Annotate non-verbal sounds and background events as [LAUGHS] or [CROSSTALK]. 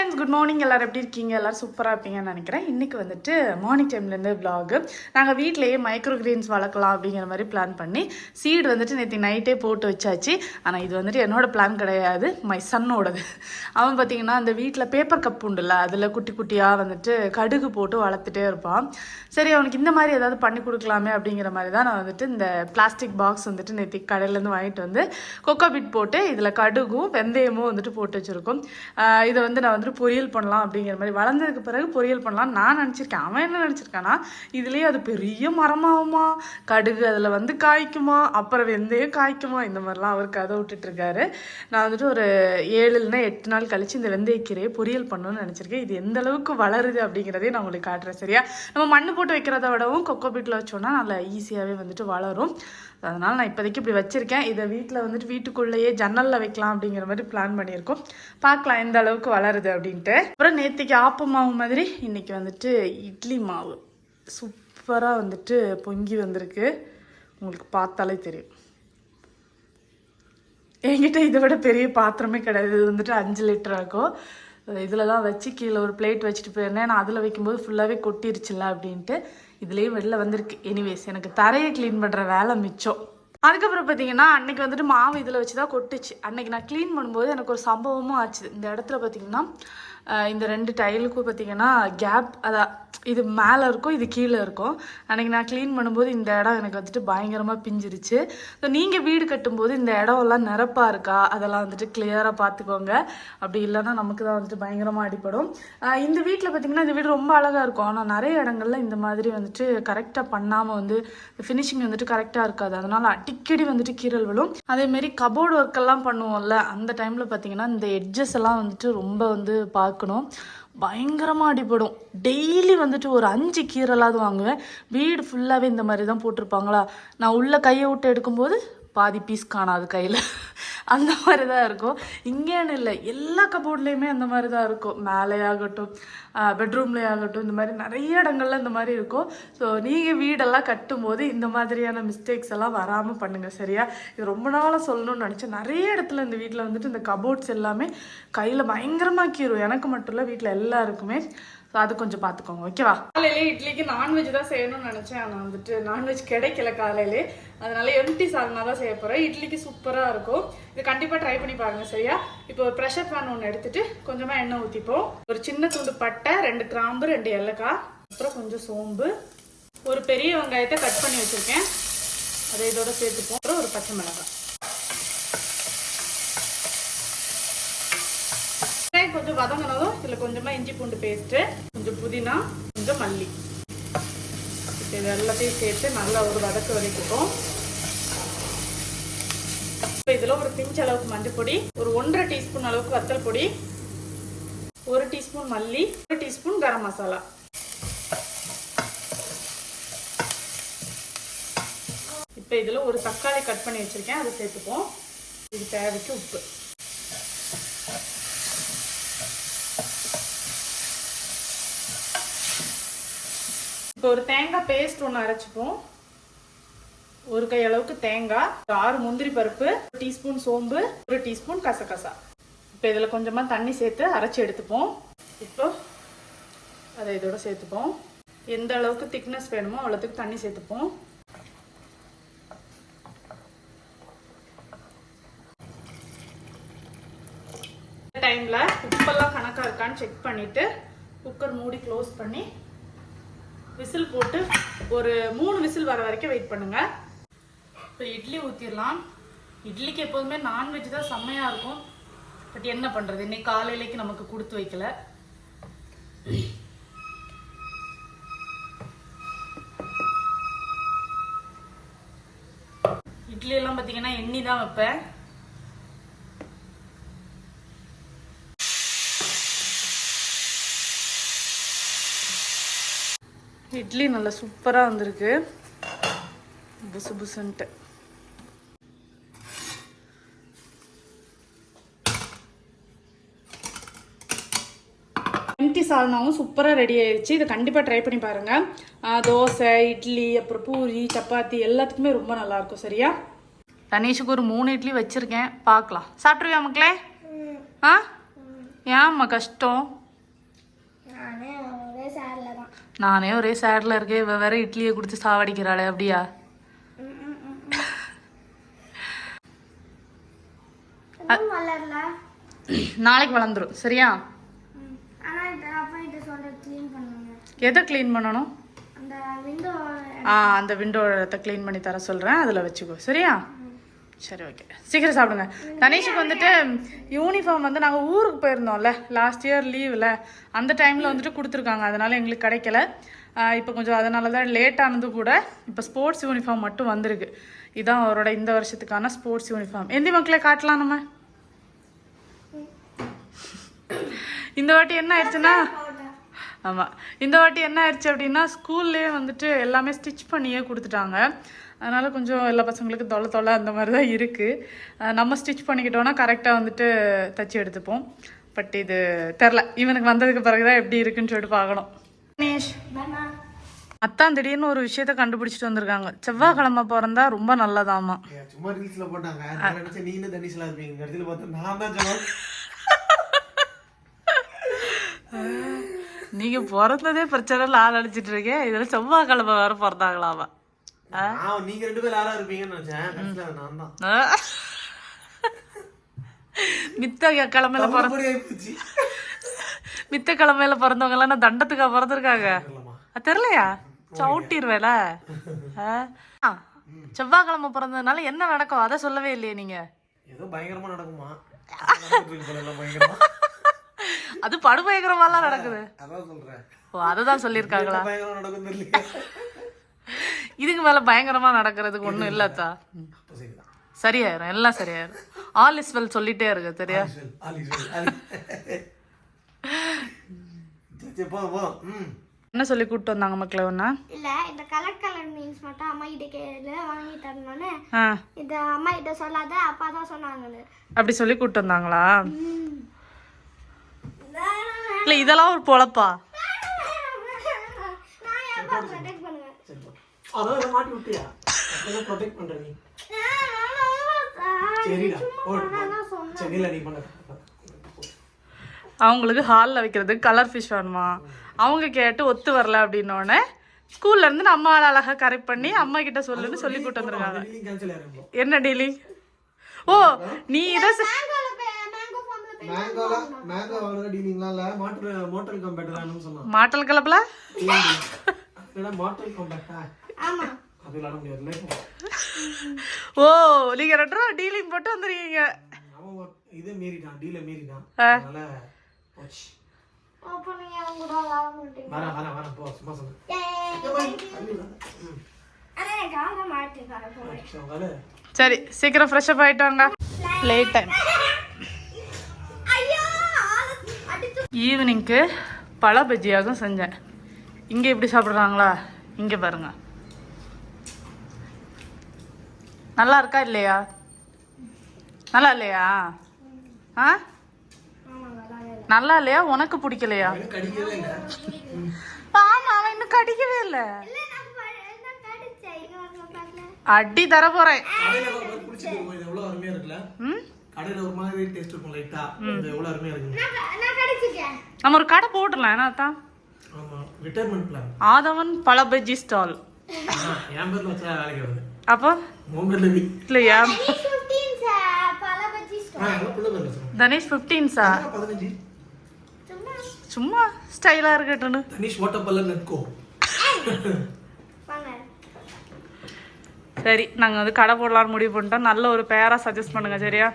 Friends good morning எல்லோரும் எப்படி இருக்கீங்க? எல்லோரும் சூப்பராக இருப்பீங்கன்னு நினைக்கிறேன். இன்றைக்கி வந்துட்டு மார்னிங் டைம்லேருந்து விலாகு நாங்கள் வீட்டிலேயே மைக்ரோ கிரீன்ஸ் வளர்க்கலாம் அப்படிங்கிற மாதிரி பிளான் பண்ணி சீடு வந்துட்டு நேற்று நைட்டே போட்டு வச்சாச்சு. ஆனால் இது வந்துட்டு என்னோடய பிளான் கிடையாது. மை சன்னோடது அவன் பார்த்தீங்கன்னா அந்த வீட்டில் பேப்பர் கப் உண்டுல்ல அதில் குட்டி குட்டியாக வந்துட்டு கடுகு போட்டு வளர்த்துட்டே இருப்பான். சரி அவனுக்கு இந்த மாதிரி ஏதாவது பண்ணி கொடுக்கலாமே அப்படிங்கிற மாதிரி தான் நான் வந்துட்டு இந்த பிளாஸ்டிக் பாக்ஸ் வந்துட்டு நேற்று கடையிலேருந்து வாங்கிட்டு வந்து கொக்கோ பிட் போட்டு இதில் கடுகும் வெந்தயமும் வந்துட்டு போட்டு வச்சுருக்கோம். இதை வந்து நான் வந்துட்டு பொரியல் பண்ணலாம் அப்படிங்கிற மாதிரி வளர்ந்ததுக்கு பிறகு பொரியல் பண்ணலாம் நான் நினச்சிருக்கேன். அவன் என்ன நினச்சிருக்கான்னா இதுலேயே அது பெரிய மரமாகுமா? கடுகு அதில் வந்து காய்க்குமா? அப்புறம் வெந்தயம் காய்க்குமா? இந்த மாதிரிலாம் அவர் கதை விட்டுட்ருக்காரு நான் வந்துட்டு ஒரு ஏழு இல்லைனா எட்டு நாள் கழிச்சு இந்த வெந்தயக்கீரையை பொரியல் பண்ணணும்னு நினச்சிருக்கேன். இது எந்த அளவுக்கு வளருது அப்படிங்கிறதையும் நான் உங்களுக்கு காட்டுறேன் சரியா? நம்ம மண்ணு போட்டு வைக்கிறத விடவும் கொக்கோ பீட்டில் வச்சோன்னா நல்லா ஈஸியாகவே வந்துட்டு வளரும். அதனால் நான் இப்போதைக்கு இப்படி வச்சுருக்கேன். இதை வீட்டில் வந்துட்டு வீட்டுக்குள்ளேயே ஜன்னலில் வைக்கலாம் அப்படிங்கிற மாதிரி பிளான் பண்ணியிருக்கோம். பார்க்கலாம் எந்த அளவுக்கு வளருது அப்படின்ட்டு. அப்புறம் நேற்றுக்கு ஆப்ப மாவு மாதிரி இன்னைக்கு வந்துட்டு இட்லி மாவு. சூப்பராக வந்துட்டு பொங்கி வந்திருக்கு. உங்களுக்கு பார்த்தாலே தெரியும். என்கிட்ட இதை விட பெரிய பாத்திரமே கிடையாது. இது வந்துட்டு அஞ்சு லிட்டர் ஆகும் இதில் தான் வச்சு கீழே ஒரு பிளேட் வச்சுட்டு போயிருந்தேன். நான் அதில் வைக்கும்போது ஃபுல்லாகவே கொட்டிருச்சுல அப்படின்ட்டு. இதுலேயே வெளில வந்திருக்கு. எனிவேஸ் எனக்கு தரையை க்ளீன் பண்ணுற வேலை மிச்சம். அதுக்கப்புறம் பார்த்தீங்கன்னா அன்னைக்கு வந்துட்டு மாவு இதில் வச்சு தான் கொட்டுச்சு. அன்னைக்கு நான் க்ளீன் பண்ணும்போது எனக்கு ஒரு சம்பவமும் ஆச்சு. இந்த இடத்துல பார்த்தீங்கன்னா இந்த ரெண்டு டைலுக்கும் பார்த்தீங்கன்னா கேப் அதான் இது மேலே இருக்கும் இது கீழே இருக்கும். அன்னைக்கு நான் க்ளீன் பண்ணும்போது இந்த இடம் எனக்கு வந்துட்டு பயங்கரமாக பிஞ்சிருச்சு. ஸோ நீங்கள் வீடு கட்டும்போது இந்த இடம்லாம் நிரப்பாக இருக்கா? அதெல்லாம் வந்துட்டு கிளியராக பார்த்துக்கோங்க அப்படி இல்லைன்னா நமக்கு தான் வந்துட்டு பயங்கரமாக அடிப்படும் இந்த வீட்டில் பார்த்தீங்கன்னா இந்த வீடு ரொம்ப அழகாக இருக்கும். ஆனால் நிறைய இடங்கள்ல இந்த மாதிரி வந்துட்டு கரெக்டாக பண்ணாமல் வந்து ஃபினிஷிங் வந்துட்டு கரெக்டாக இருக்காது. அதனால் அடிக்கடி வந்துட்டு கீறல் விழும். அதேமாரி கபோர்டு ஒர்க்கெல்லாம் பண்ணுவோம்ல அந்த டைமில் பார்த்தீங்கன்னா இந்த எட்ஜஸ் எல்லாம் வந்துட்டு ரொம்ப வந்து பார்க்கணும். பயங்கரமாக அடிபடும். டெய்லி வந்துட்டு ஒரு அஞ்சு கீரலாவது வாங்குவேன். வீடு ஃபுல்லாகவே இந்த மாதிரி தான் போட்டிருப்பாங்களா? நான் உள்ளே கையை விட்டு எடுக்கும்போது பாதி பீஸ் காணாது கையில். அந்த மாதிரி தான் இருக்கும். இங்கேன்னு இல்லை. எல்லா கபோர்ட்லேயுமே அந்த மாதிரி தான் இருக்கும். மேலே ஆகட்டும் பெட்ரூம்லேயே ஆகட்டும் இந்த மாதிரி நிறைய இடங்கள்ல இந்த மாதிரி இருக்கும். ஸோ நீங்கள் வீடெல்லாம் கட்டும்போது இந்த மாதிரியான மிஸ்டேக்ஸ் எல்லாம் வராமல் பண்ணுங்கள் சரியா? இது ரொம்ப நாளாக சொல்லணும்னு நினச்சேன். நிறைய இடத்துல இந்த வீட்டில் வந்துட்டு இந்த கபோர்ட்ஸ் எல்லாமே கையில் பயங்கரமாக்கிடும் எனக்கு மட்டும் இல்லை வீட்டில் எல்லாருக்குமே. ஸோ அது கொஞ்சம் பார்த்துக்கோங்க ஓகேவா காலையிலே இட்லிக்கு நான்வெஜ் தான் செய்யணும்னு நினச்சேன். ஆனால் வந்துட்டு நான்வெஜ் கிடைக்கல காலையிலே. அதனால எம்டி சால்னா தான் செய்ய போகிறேன் இட்லிக்கு சூப்பராக இருக்கும். இது கண்டிப்பாக ட்ரை பண்ணி பாருங்க சரியா? இப்போ ஒரு ப்ரெஷர் பேன் ஒன்று எடுத்துட்டு கொஞ்சமாக எண்ணெய் ஊற்றிப்போம் ஒரு சின்ன துண்டு பட்டை ரெண்டு கிராம்பு ரெண்டு ஏலக்காய் அப்புறம் கொஞ்சம் சோம்பு. ஒரு பெரிய வெங்காயத்தை கட் பண்ணி வச்சுருக்கேன். அதை இதோட சேர்த்துப்போம். அப்புறம் ஒரு பச்சை மிளகாய். வெங்காயம் கொஞ்சம் வதங்கினதும் இதில் கொஞ்சமாக இஞ்சி பூண்டு பேஸ்ட்டு கொஞ்சம் புதினா கொஞ்சம் மல்லி. இது எல்லாத்தையும் சேர்த்து நல்லா ஒரு வதக்கு வதக்கிப்போம் இப்போ இதில் ஒரு பிஞ்ச் அளவுக்கு மஞ்சள் பொடி ஒரு ஒன்றரை டீஸ்பூன் அளவுக்கு வத்தல் பொடி ஒரு டீஸ்பூன் மல்லி ஒரு டீஸ்பூன் கரம் மசாலா. இப்போ இதில் ஒரு தக்காளி கட் பண்ணி வச்சுருக்கேன் அதை சேர்த்துப்போம். இது தேவைக்கு உப்பு. இப்போ ஒரு தேங்காய் பேஸ்ட் ஒன்று அரைச்சிப்போம். ஒரு கை அளவுக்கு தேங்காய் ஆறு முந்திரி பருப்பு ஒரு டீஸ்பூன் சோம்பு ஒரு டீஸ்பூன் கசகசா. இப்போ இதில் கொஞ்சமாக தண்ணி சேர்த்து அரைச்சி எடுத்துப்போம். இப்போ அதை இதோட சேர்த்துப்போம். எந்த அளவுக்கு திக்னஸ் வேணுமோ அவ்வளோத்துக்கு தண்ணி சேர்த்துப்போம். டைமில் உப்பெல்லாம் கணக்காக இருக்கான்னு செக் பண்ணிவிட்டு குக்கர் மூடி க்ளோஸ் பண்ணி விசில் போட்டு ஒரு மூணு விசில் வர வரைக்கும் வெயிட் பண்ணுங்க. இப்போ இட்லி ஊற்றிடலாம் இட்லிக்கு எப்போதுமே நான்வெஜ் தான் செம்மையாக இருக்கும். பட் என்ன பண்ணுறது இன்னைக்கு காலையிலேக்கு நமக்கு கொடுத்து வைக்கல. இட்லி எல்லாம் பார்த்தீங்கன்னா எண்ணி தான் வைப்பேன். இட்லி நல்லா சூப்பராக வந்திருக்கு. புசு புசுன்ட்டு. எம்டி சால்னாவும் சூப்பராக ரெடி ஆயிடுச்சு இதை கண்டிப்பாக ட்ரை பண்ணி பாருங்கள் தோசை இட்லி அப்புறம் பூரி சப்பாத்தி எல்லாத்துக்குமே ரொம்ப நல்லாயிருக்கும் சரியா? தனீஷுக்கு ஒரு மூணு இட்லி வச்சுருக்கேன். பார்க்கலாம். சாப்பிட்ருவியா மக்களே? ஆ? ஏன்ம்மா கஷ்டம் நானே ஒரே சேரில் தான் நானே ஒரே சேடில் இருக்கேன் இவ வேற இட்லியை குடிச்சு சாவடிக்கிறாளே அப்படியா? நாளைக்கு வளர்ந்துரும் சரியா? எதை க்ளீன் பண்ணணும்? ஆ அந்த விண்டோ க்ளீன் பண்ணி தர சொல்கிறேன் அதில் வச்சுக்கோ சரியா? சரி ஓகே சீக்கிரம் சாப்பிடுங்க. தனேஷுக்கு வந்துட்டு யூனிஃபார்ம் வந்து நாங்கள் ஊருக்கு போயிருந்தோம்ல லாஸ்ட் இயர் லீவில் அந்த டைமில் வந்துட்டு கொடுத்துருக்காங்க. அதனால எங்களுக்கு கிடைக்கல. இப்போ கொஞ்சம் அதனால தான் லேட் ஆனது கூட இப்போ ஸ்போர்ட்ஸ் யூனிஃபார்ம் மட்டும் வந்திருக்கு. இதுதான் அவரோட இந்த வருஷத்துக்கான ஸ்போர்ட்ஸ் யூனிஃபார்ம் எந்தி மக்களே காட்டலாம் நம்ம? இந்த வாட்டி என்ன ஆயிடுச்சுன்னா? ஆமாம் இந்த வாட்டி என்ன ஆயிடுச்சு அப்படின்னா ஸ்கூல்லேயே வந்துட்டு எல்லாமே ஸ்டிச் பண்ணியே கொடுத்துட்டாங்க. அதனால் கொஞ்சம் எல்லா பசங்களுக்கு தொலை தொலை அந்த மாதிரி தான் இருக்குது நம்ம ஸ்டிச் பண்ணிக்கிட்டோன்னா கரெக்டாக வந்துட்டு தச்சு எடுத்துப்போம். பட் இது தெரில. இவனுக்கு வந்ததுக்கு பிறகு தான் எப்படி இருக்குன்னு சொல்லிட்டு பார்க்கணும். அத்தான் திடீர்னு ஒரு விஷயத்த கண்டுபிடிச்சிட்டு வந்திருக்காங்க. செவ்வாய்க்கிழமை பிறந்தா ரொம்ப நல்லதாமா சும்மா ரீல்ஸ்ல போட்டாங்க. நீங்க தனிஷ்ல இருப்பீங்க. இடத்துல பார்த்தா நான் தான் சொன்னேன் நீங்க பிறந்ததே பிரச்சனை இல்லை. ஆள் அடிச்சிட்டு இருக்கேன். இதுல செவ்வாய்க்கிழமை வேற பிறந்தாங்களாமா. நீங்க ரெண்டு பேரும் யாரா இருப்பீங்கன்னு நினைச்சேன். நான் தான். மித்த கிழமையில பிற அப்படி ஆயிப்போச்சு. மித்த கிழமையில பிறந்தவங்க எல்லாம் தண்டத்துக்கா பிறந்திருக்காங்க? தெரியலையா? சவுட்டிடுவேல செவ்வாய்க்கிழமை பிறந்ததுனால என்ன நடக்கும்? அதை சொல்லவே இல்லையே நீங்க. ஏதோ பயங்கரமா நடக்குமா? அது படுபயங்கரமாலாம் நடக்குது. அதான் சொல்றேன். ஓ அதை தான் சொல்லியிருக்காங்களா பயங்கரமா நடக்கும் இதுக்கு மேல பயங்கரமா நடக்கிறதுக்கு ஒண்ணும் இல்லத்தா? சரியாயிரும் எல்லாம் சரியாயிரும். ஆல் இஸ் வெல் சொல்லிட்டே இருக்கு சரியா [LAUGHS] என்ன சொல்லி கூப்பிட்டு வந்தாங்க மக்களே ஒண்ணா இல்ல இந்த கலர் கலர் மீன்ஸ் மட்டும் அம்மா கிட்ட கேளு வாங்கி தரணும்னு. ஆ. இது அம்மா கிட்ட சொல்லாத அப்பா தான் சொன்னாங்கன்னு. அப்படி சொல்லி கூப்பிட்டு வந்தாங்களா? இல்ல இதெல்லாம் ஒரு பொழப்பா? இதை மாட்டி விட்டியா ப்ரொடெக்ட் பண்ற நீ. சரிடா போடு சரி இல்ல நீ பண்ண அவங்களுக்கு ஹாலில் வைக்கிறதுக்கு கலர் ஃபிஷ் வேணுமா? அவங்க கேட்டு ஒத்து வரல அப்படின்னோடனே ஸ்கூல்ல இருந்து நம்ம ஆள் அழகா கரெக்ட் பண்ணி அம்மா கிட்ட சொல்லுன்னு சொல்லி கூட்டு வந்திருக்காங்க என்ன டீலிங் ஓ நீ இதை செ- மேங்கோ ஃபார்ம்ல மேங்கோல மேங்கோ வாங்குற டீலிங்லாம் இல்ல. மாட்டல் சொன்னான். மாட்டல் கிளப்பல [LAUGHS] ஓ நீங்க ரெண்டு ரூபா டீலிங் போட்டு வந்துருக்கீங்க. இதை மீறிட்டான் டீல மீறிட்டான். ஆ. அதனால போச்சு. சரி சீக்கிரம் ஃப்ரெஷ் அப் ஆயிட்டு வாங்க லேட் டைம் ஈவினிங்க்கு பழ பஜ்ஜியாகவும் செஞ்சேன். இங்கே எப்படி சாப்பிட்றாங்களா? இங்கே பாருங்க. நல்லா இருக்கா இல்லையா? நல்லா இல்லையா ஆ? நல்லா இல்லையா உனக்கு பிடிக்கலையா? ஆமா அவன் இன்னும் கடிக்கவே இல்லை. அடி தர போறேன். நம்ம ஒரு கடை போட்டுடலாம் என்ன தான் ஆமா ரிட்டையர்மெண்ட் பிளான் ஆதவன் பழ பஜ்ஜி ஸ்டால். அப்போ? இல்லையா? தனேஷ் ஃபிஃப்டீன்ஸா சும்மா சும்மா. ஸ்டைலாக இருக்கட்டும்னு. தனிஷ் ஓட்டப்பல்ல நெட்கோ வாங்க. சரி நாங்கள் வந்து கடை போடலான்னு முடிவு பண்ணிட்டோம். நல்ல ஒரு பேராக சஜஸ்ட் பண்ணுங்க சரியா?